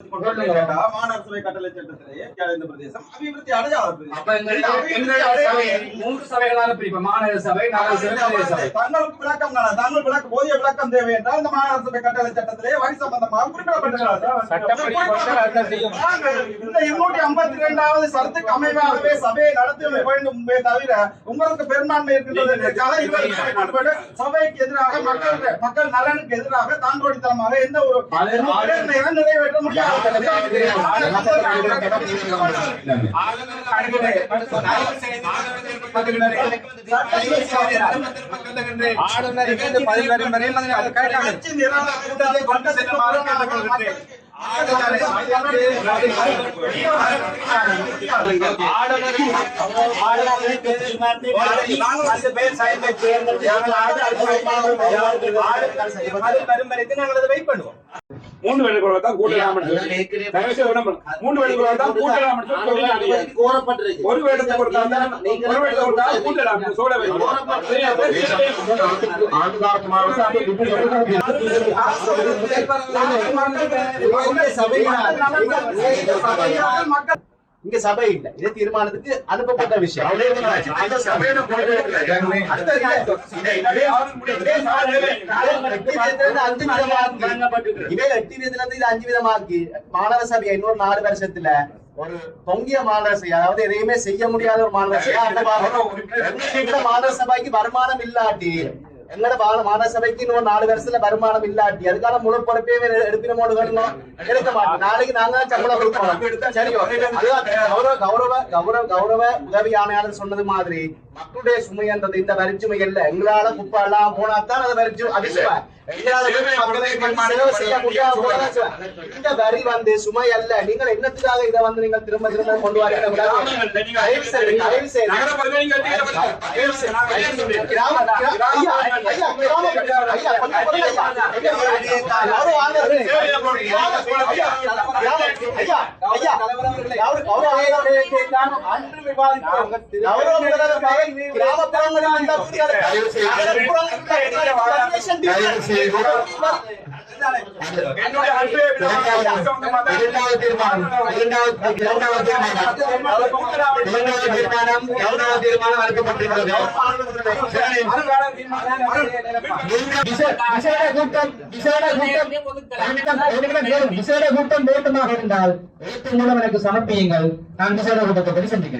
மாநகர சபை கட்டளை சட்டத்திலேயே இந்த பிரதேசம் அபிவிருத்தி அடையாள பிரதேசம். அப்ப எங்களுடைய எங்களுடைய சபையை மூன்று சபைகளாக பிரிப்போம். மாநகர சபை நகர சபை பிரதேச சபை. தங்களுக்கு விளக்கம் தானே. தாங்கள் விளக்கம் போதிய விளக்கம் தேவை என்றால் இந்த மாநகர சபை கட்டளை சட்டத்திலே வரி சம்பந்தமாக இந்த இருநூற்றி ஐம்பத்தி இரண்டாவது சரத்துக்கு அமைவாகவே சபையை நடத்த வேண்டும் தவிர உங்களுக்கு பெரும்பான்மை இருக்கின்றது சபைக்கு எதிராக மக்கள் மக்கள் நலனுக்கு எதிராக தாண்டோடித்தனமாக எந்த ஒரு நிறைவேற்ற முடியாது. ஆளுநருக்கு இந்த பதில் வரும் வரையில் நாங்கள் அதை கேட்காமல் கட்சி நிராகரி கூட்டத்தை கொண்டதற்கு மக்கள் மூன்று வேலைக்குள்ள தான் கூட்டலாம் மூன்று வேலைக்குள்ள தான் கூட்டலாம் ஒரு மக்கள் இங்க சபை இல்ல. இது தீர்மானத்துக்கு அனுப்பப்பட்ட விஷயம். இவையில எட்டு விதத்துல இருந்து இது அஞ்சு விதமாக்கி மாநகர சபையை இன்னொரு நாலு வருஷத்துல ஒரு தொங்கிய மாநகர சபை அதாவது எதையுமே செய்ய முடியாத ஒரு மாநகர சபை மாநகர சபைக்கு வருமானம் இல்லாட்டி எங்கட மா- மாநகர சபைக்கு இன்னொரு நாலு வருஷத்துல வருமானம் இல்லாட்டி அதுக்கான முழு பொறுப்பே எடுப்பினமோடு வேணும் எடுக்க மாட்டோம் நாளைக்கு நாங்க சம்பளம் கொடுக்கணும் சரியோ அதுதான் கௌரவ கௌரவ கௌரவ கௌரவ உதவி ஆணையாளர் சொன்னது மாதிரி மக்களுடைய சுமைன்றது இந்த வரிச்சுமை இல்ல எங்களால குப்பை எல்லாம் போனா தான் அது வரிச்சு அது இந்த வரி வந்து சுமை அல்ல நீங்கள் என்னத்துக்காக இதை வந்து நீங்கள் திரும்ப திரும்ப கொண்டு வரீங்க அன்று கிராமப்புறங்களில் இரண்டாவது தீர்மானம் இரண்டாவது இரண்டாவது தீர்மானம். இரண்டாவது தீர்மானம் இரண்டாவது தீர்மானம் அளிக்கப்பட்டிருக்கிறது விசேட கூட்டம் விசேட கூட்டம் விசேட கூட்டம் வேண்டுமாக இருந்தால் எழுத்து மூலம் எனக்கு சமர்ப்பியுங்கள் நான் விசேட கூட்டத்தை பற்றி சந்திக்கிறேன்